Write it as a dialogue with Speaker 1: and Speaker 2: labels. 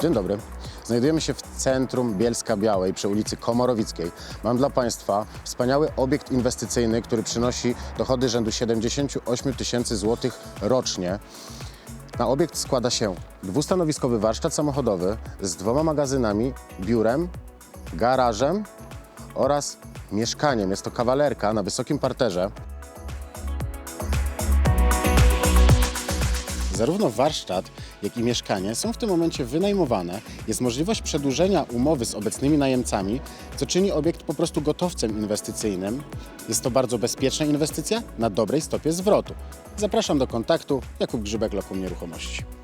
Speaker 1: Dzień dobry. Znajdujemy się w centrum Bielska Białej przy ulicy Komorowickiej. Mam dla Państwa wspaniały obiekt inwestycyjny, który przynosi dochody rzędu 78 tysięcy złotych rocznie. Na obiekt składa się dwustanowiskowy warsztat samochodowy z dwoma magazynami, biurem, garażem oraz mieszkaniem. Jest to kawalerka na wysokim parterze. Zarówno warsztat, jak i mieszkanie są w tym momencie wynajmowane. Jest możliwość przedłużenia umowy z obecnymi najemcami, co czyni obiekt po prostu gotowcem inwestycyjnym. Jest to bardzo bezpieczna inwestycja na dobrej stopie zwrotu. Zapraszam do kontaktu. Jakub Grzybek, Lokum Nieruchomości.